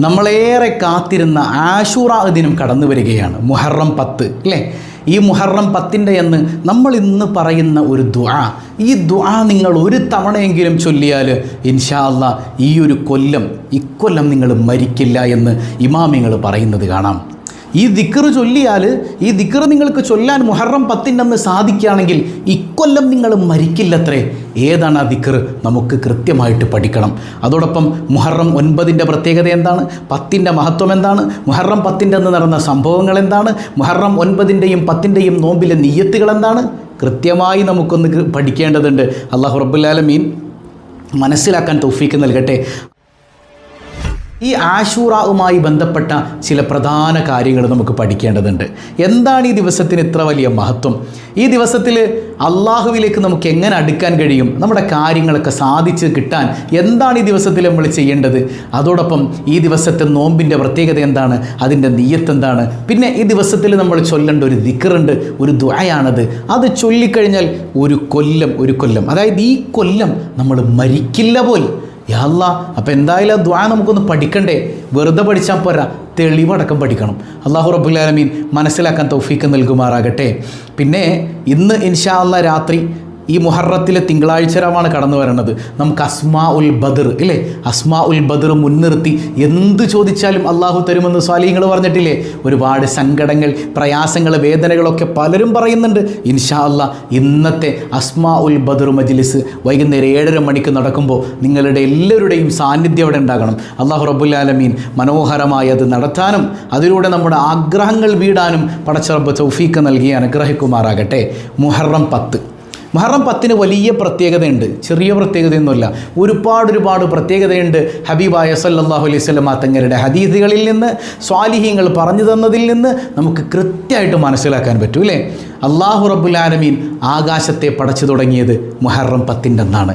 നമ്മളേറെ കാത്തിരുന്ന ആഷൂറ ദിനം കടന്നു വരികയാണ്. മുഹറം പത്ത് അല്ലേ ഈ മുഹറം പത്തിന്റെ എന്ന് നമ്മൾ ഇന്ന് പറയുന്ന ഒരു ദുആ. ഈ ദുആ നിങ്ങൾ ഒരു തവണയെങ്കിലും ചൊല്ലിയാൽ ഇൻഷാല്ല ഈ ഒരു കൊല്ലം ഇക്കൊല്ലം നിങ്ങൾ മരിക്കില്ല എന്ന് ഇമാമിങ്ങൾ പറയുന്നത് കാണാം. ഈ ദിക്കറ് ചൊല്ലിയാൽ ഈ ദിക്കറ് നിങ്ങൾക്ക് ചൊല്ലാൻ മുഹറം പത്തിന്റെ അന്ന് സാധിക്കുകയാണെങ്കിൽ ഇക്കൊല്ലം നിങ്ങൾ മരിക്കില്ലത്രേ. ഏതാണ് ആ ദിക്കർ നമുക്ക് കൃത്യമായിട്ട് പഠിക്കണം. അതോടൊപ്പം മുഹറം ഒൻപതിന്റെ പ്രത്യേകത എന്താണ്? പത്തിന്റെ മഹത്വം എന്താണ്? മുഹറം പത്തിന്റെ അന്ന് നടന്ന സംഭവങ്ങൾ എന്താണ്? മുഹറം ഒൻപതിന്റെയും പത്തിന്റെയും നോമ്പിലെ നീയത്തുകൾ എന്താണ്? കൃത്യമായി നമുക്കൊന്ന് പഠിക്കേണ്ടതുണ്ട്. അള്ളാഹു റബ്ബുല്ലാലമീൻ മനസ്സിലാക്കാൻ തൗഫീക്ക് നൽകട്ടെ. ഈ ആശൂറാവുമായി ബന്ധപ്പെട്ട ചില പ്രധാന കാര്യങ്ങൾ നമുക്ക് പഠിക്കേണ്ടതുണ്ട്. എന്താണ് ഈ ദിവസത്തിന് ഇത്ര വലിയ മഹത്വം? ഈ ദിവസത്തിൽ അള്ളാഹുവിലേക്ക് നമുക്ക് എങ്ങനെ അടുക്കാൻ കഴിയും? നമ്മുടെ കാര്യങ്ങളൊക്കെ സാധിച്ച് കിട്ടാൻ എന്താണ് ഈ ദിവസത്തിൽ നമ്മൾ ചെയ്യേണ്ടത്? അതോടൊപ്പം ഈ ദിവസത്തെ നോമ്പിന്റെ പ്രത്യേകത എന്താണ്? അതിന്റെ നീയത്ത് എന്താണ് പിന്നെ ഈ ദിവസത്തിൽ നമ്മൾ ചൊല്ലേണ്ട ഒരു ദിക്കറുണ്ട് ഒരു ദ്വയാണത് അത് ചൊല്ലിക്കഴിഞ്ഞാൽ ഒരു കൊല്ലം ഒരു കൊല്ലം. അതായത് ഈ കൊല്ലം നമ്മൾ മരിക്കില്ല പോലും. യാല്ല അപ്പം എന്തായാലും ആ ദ്വാ നമുക്കൊന്ന് പഠിക്കണ്ടേ? വെറുതെ പഠിച്ചാൽ പോരാ. തെളിവടക്കം പഠിക്കണം. അള്ളാഹു റബുല്ലാലമീൻ മനസ്സിലാക്കാൻ തൗഫീക്ക് നൽകുമാറാകട്ടെ. പിന്നെ ഇന്ന് ഇൻഷാ അല്ലാ രാത്രി ഈ മുഹറത്തിലെ തിങ്കളാഴ്ച രാവാണ് കടന്നു വരണത് നമുക്ക് അസ്മാ ഉൽ ബദർ ഇല്ലേ? അസ്മാ ഉൽ ബദർ മുൻനിർത്തി എന്ത് ചോദിച്ചാലും അള്ളാഹു തരുമെന്ന് സ്വാലിഹങ്ങൾ പറഞ്ഞിട്ടില്ലേ? ഒരുപാട് സങ്കടങ്ങൾ പ്രയാസങ്ങൾ വേദനകളൊക്കെ പലരും പറയുന്നുണ്ട്. ഇൻഷാ അല്ല ഇന്നത്തെ അസ്മാ ഉൽ ബദർ മജ്ലിസ് വൈകുന്നേരം ഏഴര മണിക്ക് നടക്കുമ്പോൾ നിങ്ങളുടെ എല്ലാവരുടെയും സാന്നിധ്യം അവിടെ ഉണ്ടാകണം. അള്ളാഹു റബുല്ലാലമീൻ മനോഹരമായി അത് നടത്താനും അതിലൂടെ നമ്മുടെ ആഗ്രഹങ്ങൾ വീടാനും പടച്ചറബ് ചൗഫീക്ക് നൽകി അനുഗ്രഹിക്കുമാറാകട്ടെ. മുഹറം പത്ത്. മുഹറം പത്തിന് വലിയ പ്രത്യേകതയുണ്ട്. ചെറിയ പ്രത്യേകതയൊന്നുമില്ല. ഒരുപാട് ഒരുപാട് പ്രത്യേകതയുണ്ട് ഹബീബായ സല്ലാഹു അലൈഹി സ്വലമ തങ്ങളുടെ ഹദീദുകളിൽ നിന്ന് സ്വാലിഹീങ്ങൾ പറഞ്ഞു തന്നതിൽ നിന്ന് നമുക്ക് കൃത്യമായിട്ട് മനസ്സിലാക്കാൻ പറ്റൂ അല്ലേ? അള്ളാഹു റബുലാലമീൻ ആകാശത്തെ പടച്ചു തുടങ്ങിയത് മുഹറം പത്തിന്റെ അന്നാണ്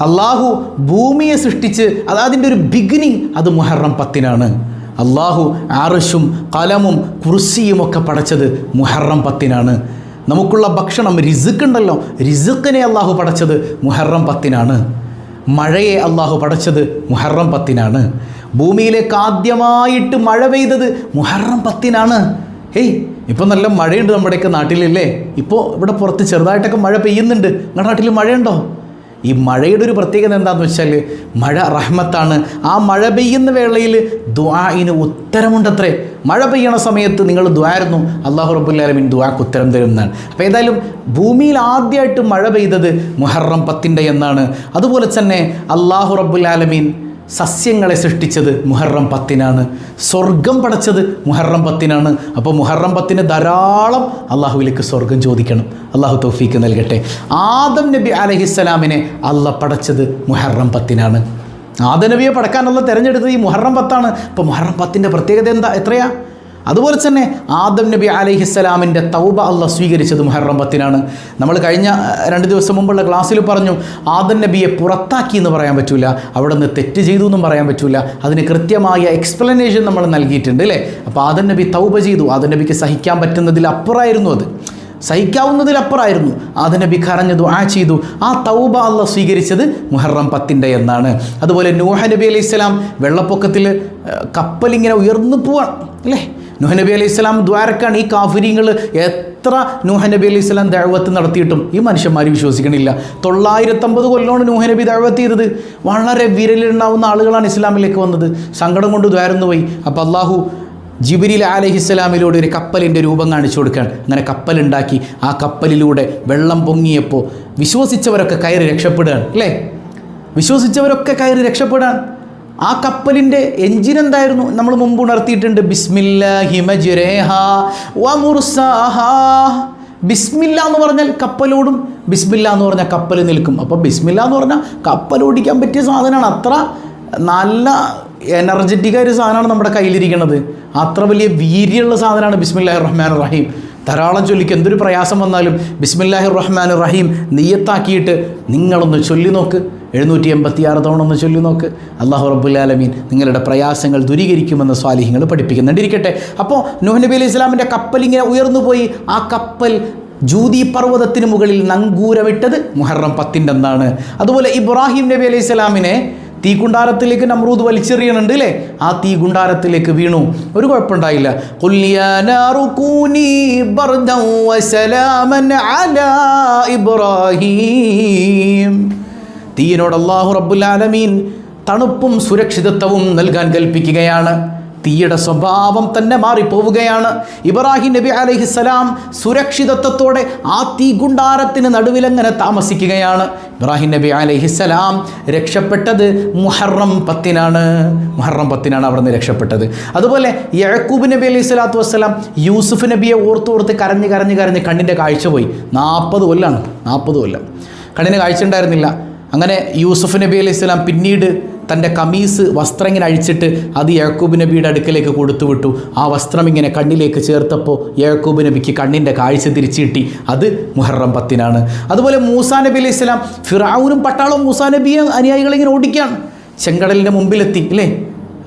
അള്ളാഹു ഭൂമിയെ സൃഷ്ടിച്ച് അത് അതിന്റെ ഒരു ബിഗിനിങ് അത് മുഹറം പത്തിനാണ്. അള്ളാഹു ആറശും കലമും കുർസിയും ഒക്കെ പടച്ചത് മുഹറം പത്തിനാണ്. നമുക്കുള്ള ഭക്ഷണം റിസുക്ക് ഉണ്ടല്ലോ റിസുക്കിനെ അള്ളാഹു പടച്ചത് മുഹറം പത്തിനാണ്. മഴയെ അള്ളാഹു പടച്ചത് മുഹറം പത്തിനാണ്. ഭൂമിയിലേക്ക് ആദ്യമായിട്ട് മഴ പെയ്തത് മുഹറം പത്തിനാണ്. ഹേയ് ഇപ്പം നല്ല മഴയുണ്ട് നമ്മുടെയൊക്കെ നാട്ടിലല്ലേ? ഇപ്പോൾ ഇവിടെ പുറത്ത് ചെറുതായിട്ടൊക്കെ മഴ പെയ്യുന്നുണ്ട്. നിങ്ങളുടെ നാട്ടിൽ മഴയുണ്ടോ? ഈ മഴയുടെ ഒരു പ്രത്യേകത എന്താണെന്ന് വെച്ചാൽ മഴ റഹ്മത്താണ്. ആ മഴ പെയ്യുന്ന വേളയിൽ ദ്വായിന് ഉത്തരമുണ്ടത്രേ. മഴ പെയ്യണ സമയത്ത് നിങ്ങൾ ദ്വാരുന്നു അള്ളാഹു റബുല്ലാലമിൻ ദ്വാക്ക് ഉത്തരം തരുന്നതാണ്. അപ്പോൾ ഏതായാലും ഭൂമിയിൽ ആദ്യമായിട്ട് മഴ പെയ്തത് മുഹറം പത്തിന്റെ എന്നാണ്. അതുപോലെ തന്നെ അള്ളാഹു റബുല്ലാലമീൻ സസ്യങ്ങളെ സൃഷ്ടിച്ചത് മുഹറം പത്തിനാണ്. സ്വർഗം പടച്ചത് മുഹറം പത്തിനാണ്. അപ്പോൾ മുഹറം പത്തിന് ധാരാളം അള്ളാഹുവിലേക്ക് സ്വർഗം ചോദിക്കണം. അള്ളാഹു തൗഫീക്ക് നൽകട്ടെ. ആദം നബി അലഹിസ്സലാമിനെ അല്ല പടച്ചത് മുഹറം പത്തിനാണ്. ആദനബിയെ പടക്കാനുള്ള തിരഞ്ഞെടുത്തത് ഈ മുഹറം പത്താണ്. അപ്പോൾ മുഹറം പത്തിന്റെ പ്രത്യേകത എന്താ? എത്രയാ? അതുപോലെ തന്നെ ആദം നബി അലൈഹിസ്സലാമിന്റെ തൗബ അല്ല സ്വീകരിച്ചത് മുഹറം പത്തിനാണ്. നമ്മൾ കഴിഞ്ഞ രണ്ട് ദിവസം മുമ്പുള്ള ക്ലാസ്സിൽ പറഞ്ഞു ആദം നബിയെ പുറത്താക്കി എന്ന് പറയാൻ പറ്റില്ല അവിടെ നിന്ന് തെറ്റ് ചെയ്തു എന്നും പറയാൻ പറ്റില്ല അതിന് കൃത്യമായ എക്സ്പ്ലനേഷൻ നമ്മൾ നൽകിയിട്ടുണ്ട് അല്ലേ? അപ്പോൾ ആദം നബി തൗബ ചെയ്തു ആദം നബിക്ക് സഹിക്കാൻ പറ്റുന്നതിൽ അപ്പുറമായിരുന്നു അത്. സഹിക്കാവുന്നതിലപ്പുറമായിരുന്നു നബി കരഞ്ഞു ദുആ ചെയ്തു ആ തൗബ അല്ല സ്വീകരിച്ചത് മുഹറം പത്തിന്റെ എന്നാണ്. അതുപോലെ നൂഹ നബി അലൈഹി സ്വലാം വെള്ളപ്പൊക്കത്തിൽ കപ്പലിങ്ങനെ ഉയർന്നു പോവാണ് അല്ലേ? നബി അലൈഹി സ്വലാം ദ്വാരക്കാണ് ഈ കാഫിരിങ്ങൾ എത്ര നൂഹനബി അലൈഹി സ്വലാം ദഴവത്ത് നടത്തിയിട്ടും ഈ മനുഷ്യന്മാർ വിശ്വസിക്കണില്ല. തൊള്ളായിരത്തമ്പത് കൊല്ലമാണ് നൂഹനബി ദഴവത്ത് ചെയ്തത്. വളരെ വിരലുണ്ടാവുന്ന ആളുകളാണ് ഇസ്ലാമിലേക്ക് വന്നത്. സങ്കടം കൊണ്ട് ദ്വാരന്നു പോയി. അപ്പോൾ അള്ളാഹു ജിബിരിൽ അലഹിസ്സലാമിലൂടെ ഒരു കപ്പലിന്റെ രൂപം കാണിച്ചു കൊടുക്കുകയാണ്. അങ്ങനെ കപ്പലുണ്ടാക്കി. ആ കപ്പലിലൂടെ വെള്ളം പൊങ്ങിയപ്പോൾ വിശ്വസിച്ചവരൊക്കെ കയറി രക്ഷപ്പെടുകയാണ്. അല്ലേ? വിശ്വസിച്ചവരൊക്കെ കയറി രക്ഷപ്പെടാൻ ആ കപ്പലിന്റെ എഞ്ചിൻ എന്തായിരുന്നു? നമ്മൾ മുമ്പ് ഉണർത്തിയിട്ടുണ്ട്. ബിസ്മില്ല ഹിമജുരേഹ ബിസ്മില്ല എന്ന് പറഞ്ഞാൽ കപ്പലോടും ബിസ്മില്ല എന്ന് പറഞ്ഞാൽ കപ്പൽ നിൽക്കും. അപ്പോൾ ബിസ്മില്ല എന്ന് പറഞ്ഞാൽ കപ്പൽ ഓടിക്കാൻ പറ്റിയ സാധനമാണ്. അത്ര നല്ല എനർജറ്റിക് ആയൊരു സാധനമാണ് നമ്മുടെ കയ്യിലിരിക്കുന്നത്. അത്ര വലിയ വീര്യമുള്ള സാധനമാണ് ബിസ്മില്ലാഹി റഹ്മാൻ റഹീം. ധാരാളം ചൊല്ലിക്ക് എന്തൊരു പ്രയാസം വന്നാലും ബിസ്മില്ലാഹി റഹ്മാൻ റഹീം നെയ്യത്താക്കിയിട്ട് നിങ്ങളൊന്ന് ചൊല്ലി നോക്ക് എഴുന്നൂറ്റി എൺപത്തി ആറ് തവണ ഒന്ന് ചൊല്ലി നോക്ക്. അള്ളാഹു റബ്ബുല്ലാലമീൻ നിങ്ങളുടെ പ്രയാസങ്ങൾ ദുരീകരിക്കുമെന്ന് സ്വാലിഹിങ്ങൾ പഠിപ്പിക്കുന്നുണ്ടിരിക്കട്ടെ. അപ്പോൾ നൂഹ് നബി അലൈഹി ഇസ്ലാമിന്റെ കപ്പൽ ഇങ്ങനെ ഉയർന്നു പോയി. ആ കപ്പൽ ജൂതി പർവതത്തിന് മുകളിൽ നങ്കൂരമിട്ടത് മുഹറം പത്തിന്റെ എന്നാണ് അതുപോലെ ഇബ്രാഹിം നബി അലൈഹി സ്വലാമിനെ തീകുണ്ടാരത്തിലേക്ക് നമ്രൂദ് വലിച്ചെറിയണുണ്ട് അല്ലേ ആ തീകുണ്ടാരത്തിലേക്ക് വീണു. ഒരു കുഴപ്പമുണ്ടായില്ല. "ഖുൽ യാ നാറു ബർദൻ വസലാമൻ അലാ ഇബ്രാഹീം. തീയിനോട് അള്ളാഹു റബ്ബുലാലമീൻ തണുപ്പും സുരക്ഷിതത്വവും നൽകാൻ കൽപ്പിക്കുകയാണ്. തീയുടെ സ്വഭാവം തന്നെ മാറിപ്പോവുകയാണ്. ഇബ്രാഹിം നബി അലഹിസ്സലാം സുരക്ഷിതത്വത്തോടെ ആ തീ ഗുണ്ടാരത്തിന് നടുവിലങ്ങനെ താമസിക്കുകയാണ്? ഇബ്രാഹിം നബി അലഹിസ്സലാം രക്ഷപ്പെട്ടത് മുഹറം പത്തിനാണ്. മുഹറം പത്തിനാണ് അവിടെ നിന്ന് രക്ഷപ്പെട്ടത്. അതുപോലെ യഴക്കൂബ് നബി അലൈഹി സ്വലാത്തു വസ്സലാം യൂസുഫ് നബിയെ ഓർത്തോർത്ത് കരഞ്ഞ് കരഞ്ഞ് കരഞ്ഞ് കണ്ണിന്റെ കാഴ്ച പോയി. നാൽപ്പത് കൊല്ലാണ് നാൽപ്പത് കൊല്ലം. കണ്ണിന് കാഴ്ച ഉണ്ടായിരുന്നില്ല. അങ്ങനെ യൂസുഫ് നബി അലൈഹി സ്വലാം പിന്നീട് തന്റെ കമീസ് വസ്ത്രം ഇങ്ങനെ അഴിച്ചിട്ട് അത് യാക്കൂബ് നബിയുടെ അടുക്കലേക്ക് കൊടുത്തുവിട്ടു ആ വസ്ത്രം ഇങ്ങനെ കണ്ണിലേക്ക് ചേർത്തപ്പോൾ യാക്കൂബ് നബിക്ക് കണ്ണിന്റെ കാഴ്ച തിരിച്ചു കിട്ടി അത് മുഹറം പത്തിനാണ്. അതുപോലെ മൂസാ നബി അലൈഹി സ്വലാം ഫിറാവൂനും പട്ടാളവും മൂസാ നബിയെ അനുയായികളിങ്ങനെ ഓടിക്കുകയാണ്. ചെങ്കടലിന്റെ മുമ്പിലെത്തി അല്ലേ?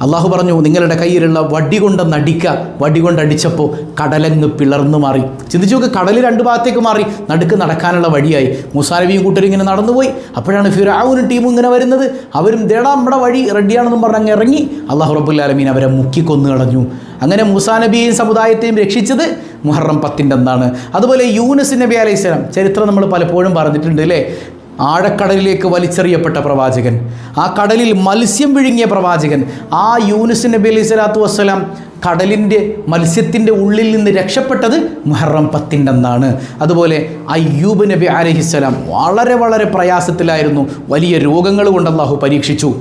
അള്ളാഹു പറഞ്ഞു നിങ്ങളുടെ കയ്യിലുള്ള വടി കൊണ്ട് നടിക്ക വടി കൊണ്ടടിച്ചപ്പോൾ കടലങ്ങ് പിളർന്നു മാറി. ചിന്തിച്ചു നോക്ക് കടൽ രണ്ട് ഭാഗത്തേക്ക് മാറി. നടുക്ക് നടക്കാനുള്ള വഴിയായി. മുസാനബിയും കൂട്ടരും ഇങ്ങനെ നടന്നുപോയി. അപ്പോഴാണ് ഫിറാവുനും ടീമും ഇങ്ങനെ വരുന്നത്. അവരും ദേടാ നമ്മുടെ വഴി റെഡിയാണെന്നും പറഞ്ഞ് അങ്ങ് ഇറങ്ങി. അള്ളാഹു റബ്ബുല്ലാലമീൻ അവരെ മുക്കിക്കൊന്നു കളഞ്ഞു. അങ്ങനെ മുസാ നബിയെയും സമുദായത്തെയും രക്ഷിച്ചത് മുഹറം പത്തിന്റെ എന്താണ് അതുപോലെ യൂനസ് നബി അലൈഹി സ്വലം. ചരിത്രം നമ്മൾ പലപ്പോഴും പറഞ്ഞിട്ടുണ്ട് അല്ലേ? ആഴക്കടലിലേക്ക് വലിച്ചെറിയപ്പെട്ട പ്രവാചകൻ. ആ കടലിൽ മത്സ്യം വിഴുങ്ങിയ പ്രവാചകൻ. ആ യൂനുസ് നബി അലൈഹി സ്വലാത്തു വസ്സലാം കടലിന്റെ മത്സ്യത്തിന്റെ ഉള്ളിൽ നിന്ന് രക്ഷപ്പെട്ടത് മുഹറം പത്തിന്റെ അന്നാണ് അതുപോലെ അയ്യൂബ് നബി അലഹിസ്സലാം വളരെ വളരെ പ്രയാസത്തിലായിരുന്നു. വലിയ രോഗങ്ങൾ കൊണ്ട് അള്ളാഹു പരീക്ഷിച്ചു.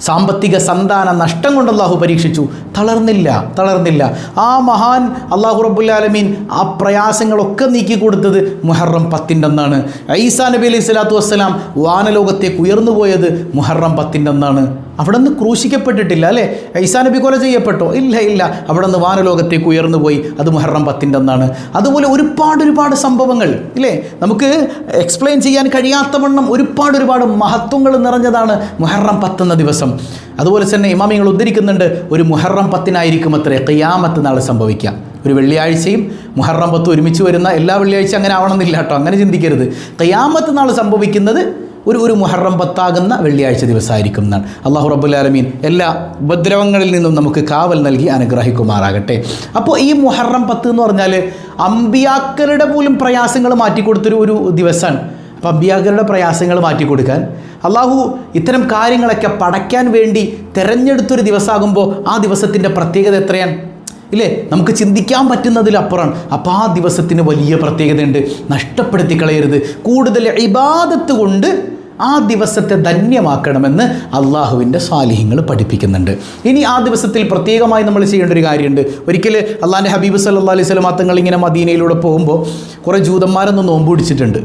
സാമ്പത്തിക സന്താന നഷ്ടം കൊണ്ട് അള്ളാഹു പരീക്ഷിച്ചു. തളർന്നില്ല തളർന്നില്ല. ആ മഹാൻ അള്ളാഹു റബുല്ലാലമീൻ ആ പ്രയാസങ്ങളൊക്കെ നീക്കി കൊടുത്തത് മുഹറം പത്തിന്റെ അന്നാണ് ഐസാ നബി അലൈഹി സ്വലാത്തു വസ്സലാം വാനലോകത്തേക്ക് ഉയർന്നു പോയത് മുഹറം പത്തിന്റെ അന്നാണ് അവിടെ നിന്ന് ക്രൂശിക്കപ്പെട്ടിട്ടില്ല അല്ലേ? ഐസാ നബി കൊല ചെയ്യപ്പെട്ടോ? ഇല്ല ഇല്ല. അവിടെ നിന്ന് വാനലോകത്തേക്ക് ഉയർന്നു പോയി. അത് മുഹറം പത്തിന്റെ ഒന്നാണ് അതുപോലെ ഒരുപാട് ഒരുപാട് സംഭവങ്ങൾ ഇല്ലേ? നമുക്ക് എക്സ്പ്ലെയിൻ ചെയ്യാൻ കഴിയാത്തവണ്ണം ഒരുപാട് ഒരുപാട് മഹത്വങ്ങൾ നിറഞ്ഞതാണ് മുഹറം പത്തെന്ന ദിവസം. അതുപോലെ തന്നെ ഇമാമിങ്ങൾ ഉദ്ധരിക്കുന്നുണ്ട് ഒരു മുഹറം പത്തിനായിരിക്കും അത്രേ കയ്യാമത്ത് നാളെ സംഭവിക്കുക ഒരു വെള്ളിയാഴ്ചയും മുഹറം പത്തും ഒരുമിച്ച് വരുന്ന എല്ലാ വെള്ളിയാഴ്ച അങ്ങനെ ആവണമെന്നില്ല കേട്ടോ അങ്ങനെ ചിന്തിക്കരുത്. കയ്യാമത്ത് നാൾ സംഭവിക്കുന്നത് ഒരു ഒരു മുഹറം പത്താകുന്ന വെള്ളിയാഴ്ച ദിവസമായിരിക്കും എന്നാണ്. അള്ളാഹു റബുലാലമീൻ എല്ലാ ഉപദ്രവങ്ങളിൽ നിന്നും നമുക്ക് കാവൽ നൽകി അനുഗ്രഹിക്കുമാറാകട്ടെ. അപ്പോൾ ഈ മുഹറം പത്ത് എന്ന് പറഞ്ഞാൽ അമ്പിയാക്കളുടെ പോലും പ്രയാസങ്ങൾ മാറ്റിക്കൊടുത്തൊരു ഒരു ദിവസമാണ്. അപ്പോൾ അമ്പിയാക്കളുടെ പ്രയാസങ്ങൾ മാറ്റിക്കൊടുക്കാൻ അള്ളാഹു ഇത്തരം കാര്യങ്ങളൊക്കെ പടയ്ക്കാൻ വേണ്ടി തിരഞ്ഞെടുത്തൊരു ദിവസമാകുമ്പോൾ ആ ദിവസത്തിന്റെ പ്രത്യേകത എത്രയാണ്? ഇല്ലേ? നമുക്ക് ചിന്തിക്കാൻ പറ്റുന്നതിലപ്പുറം അപ്പോൾ ആ ദിവസത്തിന് വലിയ പ്രത്യേകതയുണ്ട്. നഷ്ടപ്പെടുത്തി കളയരുത്. കൂടുതൽ ഇബാദത്ത് കൊണ്ട് ആ ദിവസത്തെ ധന്യമാക്കണമെന്ന് അള്ളാഹുവിന്റെ സ്വാലിഹ്യങ്ങൾ പഠിപ്പിക്കുന്നുണ്ട്. ഇനി ആ ദിവസത്തിൽ പ്രത്യേകമായി നമ്മൾ ചെയ്യേണ്ട ഒരു കാര്യമുണ്ട്. ഒരിക്കൽ അള്ളാഹിന്റെ ഹബീബ് സല്ലാ അലൈഹി സ്വലം തങ്ങൾ ഇങ്ങനെ മദീനയിലൂടെ പോകുമ്പോൾ കുറേ ജൂതന്മാരൊന്ന് നോമ്പ് പിടിച്ചിട്ടുണ്ട്.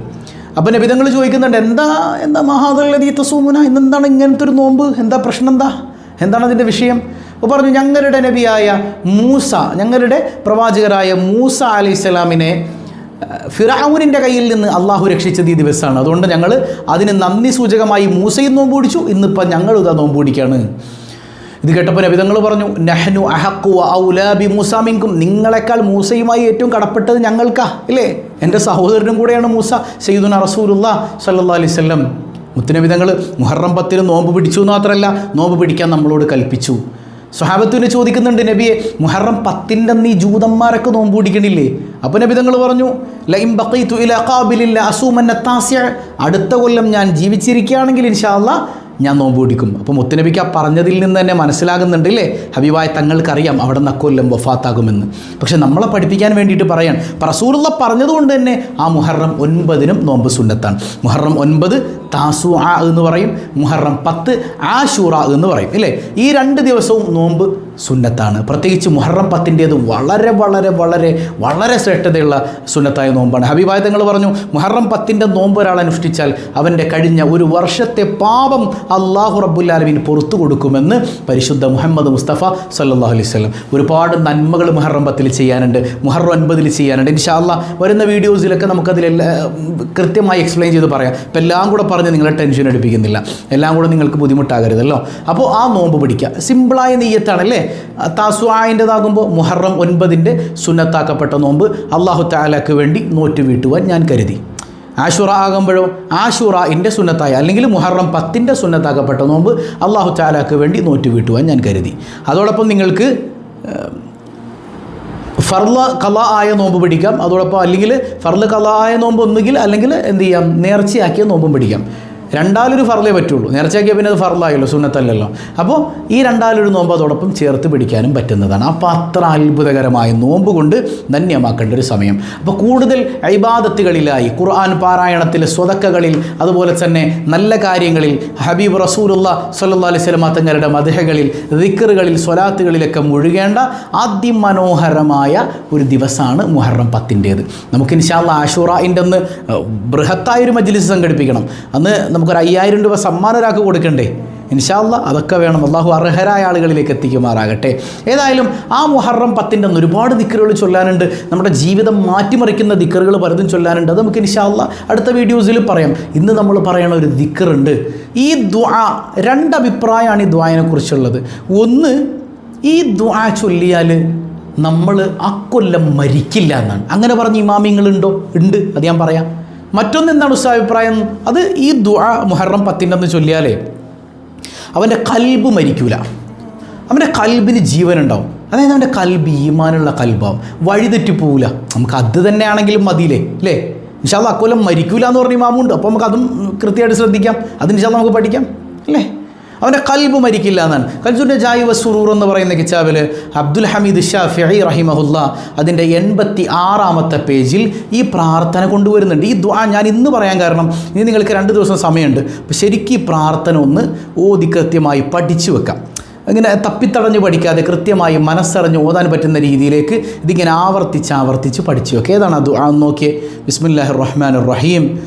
അപ്പം നബിതങ്ങൾ ചോദിക്കുന്നുണ്ട് എന്താ എന്താ മഹാദീത്ത തസൂമുന? ഇന്നെന്താണ് ഇങ്ങനത്തെ ഒരു നോമ്പ്? എന്താ പ്രശ്നം എന്താ? എന്താണ് അതിന്റെ വിഷയം? അപ്പോൾ പറഞ്ഞു ഞങ്ങളുടെ നബിയായ മൂസ ഞങ്ങളുടെ പ്രവാചകരായ മൂസ അലൈഹി ഫിറാവുനിന്റെ കയ്യിൽ നിന്ന് അള്ളാഹു രക്ഷിച്ചത് ഈ ദിവസമാണ്. അതുകൊണ്ട് ഞങ്ങൾ അതിന് നന്ദി സൂചകമായി മൂസയും നോമ്പ് പിടിച്ചു. ഇന്നിപ്പോൾ ഞങ്ങളും ഇതാ നോമ്പ് പിടിക്കുകയാണ് ഇത് കേട്ടപ്പോൾ നബിതങ്ങൾ പറഞ്ഞു നെഹ്നു അഹക്കു ഔലാബി മൂസാമിങ്കും നിങ്ങളെക്കാൾ മൂസയുമായി ഏറ്റവും കടപ്പെട്ടത് ഞങ്ങൾക്കാ ഇല്ലേ? എന്റെ സഹോദരനും കൂടെയാണ് മൂസ സയ്യിദുന റസൂലുള്ള സല്ലാ അലൈഹി സ്വല്ലം മുത്തുനബിതങ്ങൾ മുഹറം പത്തിന് നോമ്പ് പിടിച്ചു എന്ന് മാത്രമല്ല നോമ്പ് പിടിക്കാൻ നമ്മളോട് കൽപ്പിച്ചു. സ്വഹാബത്തിന് ചോദിക്കുന്നുണ്ട് നബിയെ മുഹറം പത്തിന്റെ നീ ജൂതന്മാരൊക്കെ നോമ്പ് പിടിക്കണില്ലേ? അപ്പോൾ നബി തങ്ങൾ പറഞ്ഞു ലൈം ബഖീതു ഇല ഖാബിലില്ല അസൂമന്ന താസ്യ അടുത്ത കൊല്ലം ഞാൻ ജീവിച്ചിരിക്കുകയാണെങ്കിൽ ഇൻഷാല്ല ഞാൻ നോമ്പ് പിടിക്കും. അപ്പോൾ മുത്തുനബിക്ക് ആ പറഞ്ഞതിൽ നിന്ന് തന്നെ മനസ്സിലാകുന്നുണ്ട് അല്ലേ ഹബീബായ തങ്ങൾക്കറിയാം അവിടെ നക്കൊല്ലം വഫാത്താകുമെന്ന്. പക്ഷെ നമ്മളെ പഠിപ്പിക്കാൻ വേണ്ടിയിട്ട് പറയാൻ റസൂലുള്ള പറഞ്ഞതുകൊണ്ട് തന്നെ ആ മുഹറം ഒൻപതിനും നോമ്പ് സുന്നത്താണ്. മുഹറം ഒൻപത് താസു ആ എന്ന് പറയും മുഹറം പത്ത് ആഷൂറ എന്ന് പറയും ഇല്ലേ? ഈ രണ്ട് ദിവസവും നോമ്പ് സുന്നത്താണ്. പ്രത്യേകിച്ച് മുഹറം പത്തിന്റേത് വളരെ വളരെ വളരെ വളരെ ശ്രേഷ്ഠതയുള്ള സുന്നത്തായ നോമ്പാണ്. ഹബീബായ തങ്ങൾ പറഞ്ഞു മുഹറം പത്തിന്റെ നോമ്പ് ഒരാൾ അനുഷ്ഠിച്ചാൽ അവന്റെ കഴിഞ്ഞ ഒരു വർഷത്തെ പാപം അള്ളാഹു റബ്ബുല്ലാലമീൻ പുറത്തു കൊടുക്കുമെന്ന് പരിശുദ്ധ മുഹമ്മദ് മുസ്തഫ സല്ലാഹു അലൈഹി സ്വലം ഒരുപാട് നന്മകൾ മുഹറം പത്തിൽ ചെയ്യാനുണ്ട്. മുഹറം ഒൻപതിൽ ചെയ്യാനുണ്ട്. ഇൻഷാല്ല വരുന്ന വീഡിയോസിലൊക്കെ നമുക്കതിലെല്ലാം കൃത്യമായി എക്സ്പ്ലെയിൻ ചെയ്ത് പറയാം. ഇപ്പം എല്ലാം കൂടെ പറഞ്ഞ് നിങ്ങളെ ടെൻഷൻ എടുപ്പിക്കുന്നില്ല. എല്ലാം കൂടെ നിങ്ങൾക്ക് ബുദ്ധിമുട്ടാകരുതല്ലോ. അപ്പോൾ ആ നോമ്പ് പിടിക്കുക സിമ്പിളായ നെയ്യത്താണല്ലേ? അല്ലേ താസ്വായിന്റെതാകുമ്പോൾ മുഹറം ഒൻപതിന്റെ സുന്നത്താക്കപ്പെട്ട നോമ്പ് അള്ളാഹു താലാക്ക് വേണ്ടി നോറ്റ് വീട്ടുവാൻ ഞാൻ കരുതി. ആഷുറ ആകുമ്പോഴോ? ആഷുറ എന്റെ സുന്നത്തായ അല്ലെങ്കിൽ മുഹറം പത്തിന്റെ സുന്നത്താക്കപ്പെട്ട നോമ്പ് അള്ളാഹു താലാക്ക് വേണ്ടി നോറ്റ് വീട്ടുവാൻ ഞാൻ കരുതി. അതോടൊപ്പം നിങ്ങൾക്ക് ഫർൾ കല ആയ നോമ്പ് പിടിക്കാം. അതോടൊപ്പം അല്ലെങ്കിൽ ഫർൾ കല ആയ നോമ്പ് ഒന്നുകിൽ അല്ലെങ്കിൽ എന്ത് ചെയ്യാം? നേർച്ചയാക്കിയ നോമ്പും പിടിക്കാം. രണ്ടാലൊരു ഫറലേ പറ്റുള്ളൂ. നേർച്ചയാക്കിയ പിന്നെ അത് ഫറലായല്ലോ സുന്നത്തല്ലല്ലോ. അപ്പോൾ ഈ രണ്ടാലൊരു നോമ്പ് അതോടൊപ്പം ചേർത്ത് പിടിക്കാനും പറ്റുന്നതാണ്. അപ്പോൾ അത്ര അത്ഭുതകരമായ നോമ്പ് കൊണ്ട് ധന്യമാക്കേണ്ട ഒരു സമയം. അപ്പോൾ കൂടുതൽ ഐബാദത്തുകളിലായി ഖുർആൻ പാരായണത്തിൽ സ്വതക്കകളിൽ അതുപോലെ തന്നെ നല്ല കാര്യങ്ങളിൽ ഹബീബ് റസൂലുള്ള സല്ലാ അലൈഹി സ്വലമ തങ്ങളുടെ മധുഹകളിൽ ദിക്കറുകളിൽ സ്വലാത്തുകളിലൊക്കെ മുഴുകേണ്ട അതിമനോഹരമായ ഒരു ദിവസമാണ് മുഹറം പത്തിന്റേത്. നമുക്ക് ഇൻഷാല്ല ആഷുറ അന്ന് ബൃഹത്തായൊരു മജ്ലിസ് സംഘടിപ്പിക്കണം. അന്ന് നമുക്കൊരു അയ്യായിരം രൂപ സമ്മാനം ഒരാൾക്ക് കൊടുക്കണ്ടേ? ഇൻഷാല്ല അതൊക്കെ വേണം. അള്ളാഹു അർഹരായ ആളുകളിലേക്ക് എത്തിക്കുമാറാകട്ടെ. ഏതായാലും ആ മുഹറം പത്തിന്റെ ഒരുപാട് ദിക്കറുകൾ ചൊല്ലാനുണ്ട്. നമ്മുടെ ജീവിതം മാറ്റിമറിക്കുന്ന ദിക്കറുകൾ പലതും ചൊല്ലാനുണ്ട്. അത് നമുക്ക് ഇൻഷാല്ല അടുത്ത വീഡിയോസിൽ പറയാം. ഇന്ന് നമ്മൾ പറയണ ഒരു ദിക്കറുണ്ട്. ഈ ദ്വാ രണ്ടഭിപ്രായമാണ് ഈ ദ്വായനെ കുറിച്ചുള്ളത്. ഒന്ന് ഈ ദ്വാ ചൊല്ലിയാൽ നമ്മൾ അക്കൊല്ലം മരിക്കില്ല എന്നാണ്. അങ്ങനെ പറഞ്ഞ ഇമാമിങ്ങളുണ്ടോ? ഉണ്ട്. അത് ഞാൻ പറയാം. മറ്റൊന്ന് എന്താണ് ഉസ്താ അഭിപ്രായം? അത് ഈ ദുആ മുഹറം പത്തിന്റെ ചൊല്ലിയാലേ അവന്റെ കൽബ് മരിക്കൂല. അവന്റെ കൽബിന് ജീവനുണ്ടാവും. അതായത് അവന്റെ കൽബ് ഈമാനുള്ള കൽബാവും. വഴിതെറ്റി പോവില്ല നമുക്ക് അത് തന്നെയാണെങ്കിലും മതിയില്ലേ? അല്ലേ ഇൻഷാല്ല അക്കൊല്ലം മരിക്കൂല എന്ന് പറഞ്ഞ മാമുണ്ട്. അപ്പോൾ നമുക്ക് അതും കൃത്യമായിട്ട് ശ്രദ്ധിക്കാം. അത് ഇൻഷാല്ല നമുക്ക് പഠിക്കാം. അല്ലേ അവന്റെ കൽബ് മരിക്കില്ല എന്നാണ്. കൽസുന്റെ ജായി വസുറൂർ എന്ന് പറയുന്ന കിതാബിൽ അബ്ദുൽ ഹമീദ് ഷാഫി റഹിമഹുല്ല അതിന്റെ എൺപത്തി ആറാമത്തെ പേജിൽ ഈ പ്രാർത്ഥന കൊണ്ടുവരുന്നുണ്ട്. ഈ ദ്വാ ഞാൻ ഇന്ന് പറയാൻ കാരണം ഇനി നിങ്ങൾക്ക് രണ്ട് ദിവസം സമയമുണ്ട്. അപ്പോൾ ശരിക്കും ഈ പ്രാർത്ഥന ഒന്ന് ഓതി കൃത്യമായി പഠിച്ചു വെക്കാം. ഇങ്ങനെ തപ്പിത്തടഞ്ഞ് പഠിക്കാതെ കൃത്യമായി മനസ്സറിഞ്ഞ് ഓതാൻ പറ്റുന്ന രീതിയിലേക്ക് ഇതിങ്ങനെ ആവർത്തിച്ച് ആവർത്തിച്ച് പഠിച്ചു വെക്കുക ഏതാണ് അത് നോക്കിയേ. ബിസ്മില്ലാഹി റഹ്മാൻ റഹീം.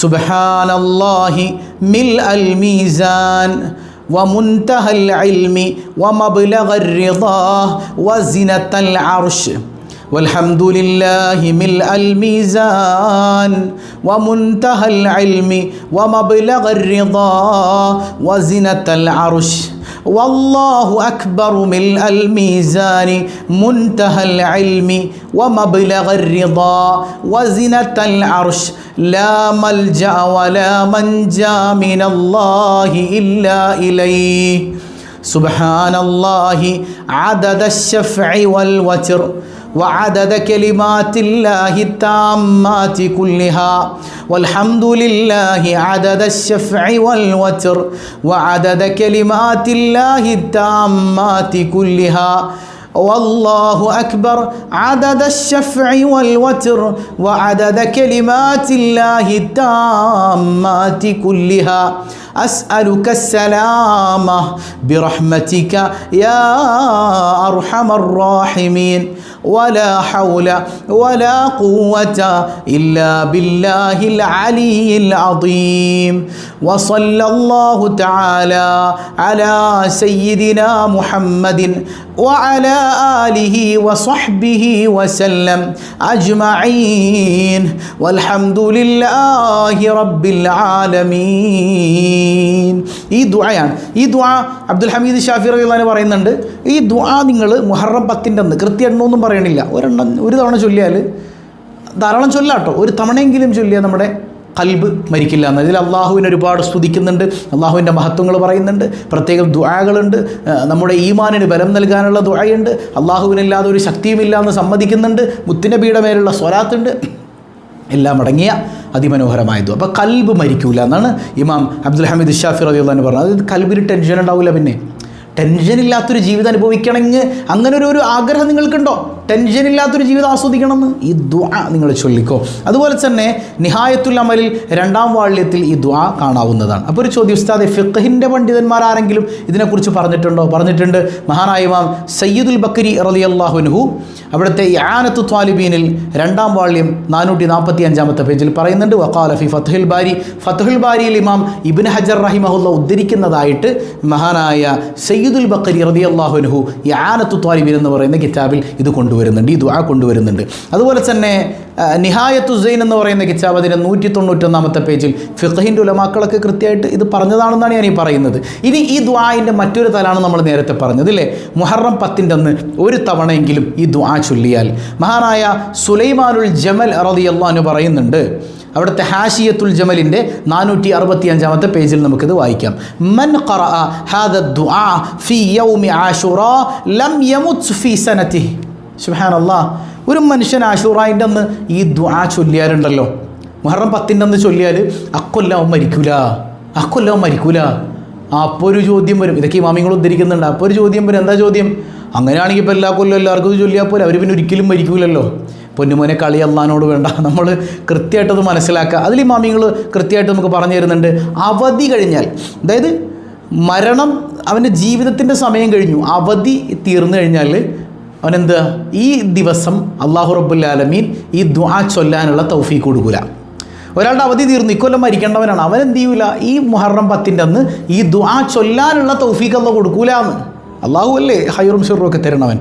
സുബഹാനല്ലാഹി മിൽ അൽ മീസാൻ. ومنتهى العلم ومبلغ الرضا وزنة العرش. والحمد لله ملء الميزان ومنتهى العلم ومبلغ الرضا وزنة العرش. والله أكبر ملء الميزان منتهى العلم ومبلغ الرضا وزنة العرش. لا ملجأ ولا منجأ من الله إلا إليه. سبحان الله عدد الشفع والوتر وعدد كلمات الله التامات كلها والحمد لله عدد الشفع والوتر وعدد كلمات الله التامات كلها. والله أكبر عدد الشفع والوتر وعدد كلمات الله التامات كلها. أسألك السلامة برحمتك يا أرحم الراحمين. ولا حول ولا قوة إلا بالله العلي العظيم. وصلى الله تعالى على سيدنا محمد وعلى آله وصحبه وسلم أجمعين. والحمد لله رب العالمين. ഈ ദുആയാണ്. ഈ ദുആ അബ്ദുൽ ഹമീദ് ഷാഫി റഹ്ലാൻ പറയുന്നുണ്ട് ഈ ദുആ നിങ്ങൾ മുഹറം പത്തിന്റെ അന്ന് കൃത്യ എണ്ണമൊന്നും പറയണില്ല. ഒരെണ്ണം ഒരു തവണ ചൊല്ലിയാൽ ധാരാളം ചൊല്ലാട്ടോ. ഒരു തവണയെങ്കിലും ചൊല്ലിയാൽ നമ്മുടെ കൽബ് മരിക്കില്ല എന്ന്. ഇതിൽ അള്ളാഹുവിനെ ഒരുപാട് സ്തുതിക്കുന്നുണ്ട് അള്ളാഹുവിന്റെ മഹത്വങ്ങൾ പറയുന്നുണ്ട് പ്രത്യേകം ദുആകളുണ്ട് നമ്മുടെ ഈമാനിന് ബലം നൽകാനുള്ള ദുആയുണ്ട് അള്ളാഹുവിനില്ലാതെ ഒരു ശക്തിയുമില്ല എന്ന് സമ്മതിക്കുന്നുണ്ട് മുത്തിനബിയുടെ മേലുള്ള സ്വലാത്തുണ്ട് എല്ലാം അടങ്ങിയ അതിമനോഹരമായ അപ്പോൾ കൽബ് മരിക്കൂല എന്നാണ് ഇമാം അബ്ദുൽ ഹമീദ് ഷാഫി അൻഹു പറഞ്ഞത്. അതായത് കൽബിന് ടെൻഷൻ ഉണ്ടാവില്ല പിന്നെ. ടെൻഷൻ ഇല്ലാത്തൊരു ജീവിതം അനുഭവിക്കണമെങ്കിൽ അങ്ങനെ ഒരു ഒരു ആഗ്രഹം നിങ്ങൾക്കുണ്ടോ? ടെൻഷൻ ഇല്ലാത്തൊരു ജീവിതം ആസ്വദിക്കണമെന്ന്? ഈ ദ്വാ നിങ്ങൾ ചൊല്ലിക്കോ. അതുപോലെ തന്നെ നിഹായത്തുൽ അമലിൽ രണ്ടാം വാള്യത്തിൽ ഈ ദ്വാ കാണാവുന്നതാണ്. അപ്പോൾ ഒരു ചോദ്യം ഉസ്താദ് ഫിഖഹിന്റെ പണ്ഡിതന്മാർ ആരെങ്കിലും ഇതിനെക്കുറിച്ച് പറഞ്ഞിട്ടുണ്ടോ? പറഞ്ഞിട്ടുണ്ട് മഹാനായ ഇമാം സയ്യിദുൽ ബക്കരി റലി അള്ളാഹുനുഹു അവിടുത്തെ യാനത്തു ത്വാലിബീനിൽ രണ്ടാം വാള്യം നാനൂറ്റി നാൽപ്പത്തി അഞ്ചാമത്തെ പേജിൽ പറയുന്നുണ്ട്. വക്കാല ഫി ഫത്തുൽ ബാരി. ഫത്തുൽ ബാരിയിൽ ഇമാം ഇബിൻ ഹജർ റഹിമഹുല്ല ഉദ്ധരിക്കുന്നതായിട്ട് മഹാനായ സയ്യിദുൽ ബക്കരി റതി അള്ളാഹുനുഹു ആനത്തു ത്വാലിബിൻ എന്ന് പറയുന്ന കിതാബിൽ ഇത് കൊണ്ടുവരുന്നുണ്ട് ഈ ദുആ കൊണ്ടുവരുന്നുണ്ട്. അതുപോലെ തന്നെ നിഹായത്തു സൈൻ എന്ന് പറയുന്ന കിതാബ് അതിന്റെ നൂറ്റി തൊണ്ണൂറ്റൊന്നാമത്തെ പേജിൽ ഫിഖഹിന്റെ ഉലമാക്കളൊക്കെ കൃത്യമായിട്ട് ഇത് പറഞ്ഞതാണെന്നാണ് ഞാൻ ഈ പറയുന്നത്. ഇനി ഈ ദ്വായിന്റെ മറ്റൊരു തലാണ് നമ്മൾ നേരത്തെ പറഞ്ഞത് അല്ലേ മുഹറം പത്തിന്റെ അന്ന് ഒരു തവണയെങ്കിലും ഈ ദ്വാ ചൊല്ലിയാൽ. മഹാനായ സുലൈമാനുൽ ജമൽ റളിയല്ലാഹു പറയുന്നുണ്ട് അവിടുത്തെ ഹാഷിയത്തുൽ ജമലിന്റെ നാനൂറ്റി അറുപത്തി അഞ്ചാമത്തെ പേജിൽ നമുക്കിത് വായിക്കാം. മൻ ഫി യൗമി ലം യമുത് ഫി സനതിഹി. സുബ്ഹാനല്ലാഹ് ഒരു മനുഷ്യൻ ആഷുറായിന്റെ അന്ന് ഈ ദ്വാ ചൊല്ലിയാലുണ്ടല്ലോ. മുഹറം പത്തിന്റെ അന്ന് ചൊല്ലിയാൽ അക്കൊല്ലം അവൻ മരിക്കൂല. അക്കൊല്ലം അവൻ മരിക്കൂല. അപ്പോൾ ഒരു ചോദ്യം വരും. ഇതൊക്കെ ഇമാമിങ്ങൾ ഉദ്ധരിക്കുന്നുണ്ട്. അപ്പോൾ ഒരു ചോദ്യം വരും. എന്താ ചോദ്യം? അങ്ങനെയാണെങ്കിൽ ഇപ്പോൾ എല്ലാ കൊല്ലം എല്ലാവർക്കും ചൊല്ലിയാൽ പോലെ അവർ പിന്നെ ഒരിക്കലും മരിക്കൂലല്ലോ. പൊന്നുമോനെ കളി അള്ളഹാനോട് വേണ്ട. നമ്മൾ കൃത്യമായിട്ടത് മനസ്സിലാക്കുക. അതിൽ മാമിങ്ങൾ കൃത്യമായിട്ട് നമുക്ക് പറഞ്ഞു തരുന്നുണ്ട്. അവധി കഴിഞ്ഞാൽ അതായത് മരണം അവന്റെ ജീവിതത്തിന്റെ സമയം കഴിഞ്ഞു. അവധി തീർന്നു കഴിഞ്ഞാൽ അവനെന്താ? ഈ ദിവസം അള്ളാഹു റബ്ബുല്ലാലമീൻ ഈ ദ്വാ ചൊല്ലാനുള്ള തൗഫീക്ക് കൊടുക്കൂല. ഒരാളുടെ അവധി തീർന്നു. ഇക്കൊല്ലം മരിക്കേണ്ടവനാണ്. അവൻ എന്ത് ചെയ്യൂല? ഈ മുഹറം പത്തിന്റെ അന്ന് ഈ ദ്വാ ചൊല്ലാനുള്ള തൗഫീഖ് അല്ല കൊടുക്കൂല എന്ന് അള്ളാഹു അല്ലേ? ഹൈറും ഷെറും ഒക്കെ തരണവൻ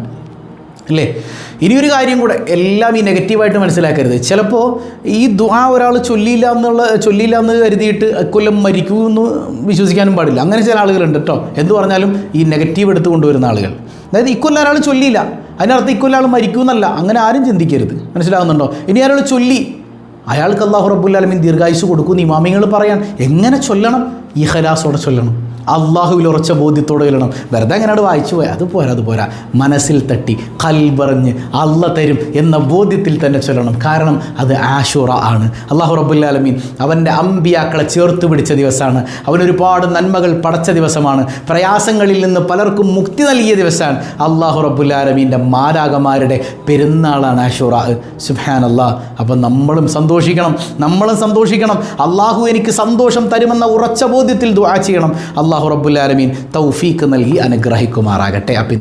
അല്ലേ? ഇനിയൊരു കാര്യം കൂടെ എല്ലാം ഈ നെഗറ്റീവായിട്ട് മനസ്സിലാക്കരുത്. ചിലപ്പോൾ ഈ ദുആ ഒരാൾ ചൊല്ലിയില്ല എന്നുള്ള ചൊല്ലിയില്ല എന്ന് കരുതിയിട്ട് കൊല്ലം മരിക്കൂ എന്ന് വിശ്വസിക്കാനും പാടില്ല. അങ്ങനെ ചില ആളുകളുണ്ട് കേട്ടോ എന്ന് പറഞ്ഞാലും ഈ നെഗറ്റീവ് എടുത്തു കൊണ്ടുവരുന്ന ആളുകൾ. അതായത് ഇക്കൊല്ലം ഒരാൾ ചൊല്ലിയില്ല. അതിനർത്ഥം ഇക്കൊല്ലം ആൾ മരിക്കൂ എന്നല്ല. അങ്ങനെ ആരും ചിന്തിക്കരുത്. മനസ്സിലാകുന്നുണ്ടോ? ഇനി ഒരാൾ ചൊല്ലി? അയാൾക്ക് അള്ളാഹു റബ്ബുല്ലാലമീൻ ദീർഘായുസ് കൊടുക്കും ഇമാമിങ്ങൾ പറയാൻ. എങ്ങനെ ചൊല്ലണം? ഈ ഹലാസോടെ ചൊല്ലണം. അള്ളാഹുവിൽ ഉറച്ച ബോധ്യത്തോടെ വരണം വെറുതെ അങ്ങനെയാണ് വായിച്ചു പോയാൽ അത് പോരാ അത് പോരാ. മനസ്സിൽ തട്ടി കൽബറഞ്ഞ് അല്ല തരും എന്ന ബോധ്യത്തിൽ തന്നെ ചൊല്ലണം. കാരണം അത് ആഷുറ ആണ്. അള്ളാഹു റബുല്ലാലമീൻ അവന്റെ അമ്പിയാക്കളെ ചേർത്ത് പിടിച്ച ദിവസമാണ്. അവനൊരുപാട് നന്മകൾ പടച്ച ദിവസമാണ്. പ്രയാസങ്ങളിൽ നിന്ന് പലർക്കും മുക്തി നൽകിയ ദിവസമാണ്. അള്ളാഹു റബുല്ലാലമീന്റെ മാരാകമാരുടെ പെരുന്നാളാണ് ആഷുറ. സുഹാൻ അള്ളാഹ് അപ്പം നമ്മളും സന്തോഷിക്കണം. നമ്മളും സന്തോഷിക്കണം. അള്ളാഹു എനിക്ക് സന്തോഷം തരുമെന്ന ഉറച്ച ബോധ്യത്തിൽ ദുആ ചെയ്യണം. അള്ളാഹു റബ്ബുല്ലാലമീൻ തൗഫീക്ക് നൽകി അനുഗ്രഹിക്കുമാറാകട്ടെ. അപ്പം